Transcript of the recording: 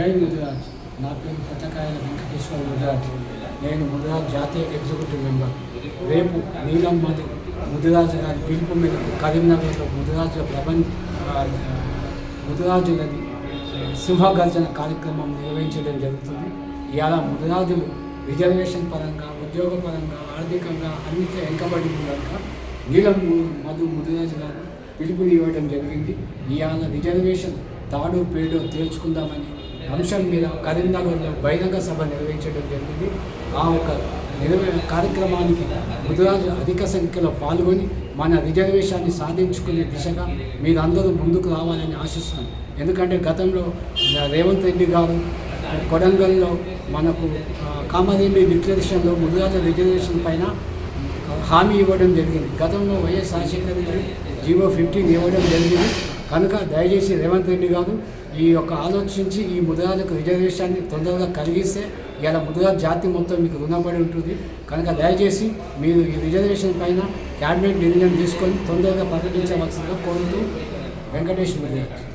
జై ముదిరాజ్ నా పేరు కథకాయల వెంకటేశ్వర ముదిరాజ్ నేను ముదిరాజ్ జాతీయ ఎగ్జిక్యూటివ్ మెంబర్. రేపు నీలం మధు ముదిరాజు గారి పిలుపు మేరకు కరీంనగర్లో ముదిరాజు ప్రపంచ ముదిరాజులది సింహగర్జన కార్యక్రమం నిర్వహించడం జరుగుతుంది. ఇవాళ ముదిరాజులు రిజర్వేషన్ పరంగా ఉద్యోగపరంగా ఆర్థికంగా అన్నింటి వెనుకబడి ఉండగా నీలం మధు ముదిరాజు గారు పిలుపునివ్వడం జరిగింది. ఇవాళ రిజర్వేషన్ తాడు పేడో తేల్చుకుందామని అంశం మీద కరీంనగర్లో బహిరంగ సభ నిర్వహించడం జరిగింది. ఆ ఒక నిర్వ కార్యక్రమానికి ముదిరాజు అధిక సంఖ్యలో పాల్గొని మన రిజర్వేషన్ని సాధించుకునే దిశగా మీరందరూ ముందుకు రావాలని ఆశిస్తున్నాను ఎందుకంటే గతంలో రేవంత్ రెడ్డి గారు కొడంగల్లో మనకు కామరేమి డిక్లరేషన్లో ముదిరాజు రిజర్వేషన్ పైన హామీ ఇవ్వడం జరిగింది. గతంలో YS Rajasekhar Reddy GO fifteen ఇవ్వడం జరిగింది. కనుక దయచేసి రేవంత్ రెడ్డి గారు ఈ యొక్క ఆలోచించి ఈ ముద్రాలకు రిజర్వేషన్ని తొందరగా కలిగిస్తే ఇలా ముదిరాజు జాతి మొత్తం మీకు రుణపడి ఉంటుంది. కనుక దయచేసి మీరు ఈ రిజర్వేషన్ పైన క్యాబినెట్ నిర్ణయం తీసుకొని తొందరగా ప్రకటించవలసిందిగా కోరుతూ వెంకటేష్ ముదిరాజ్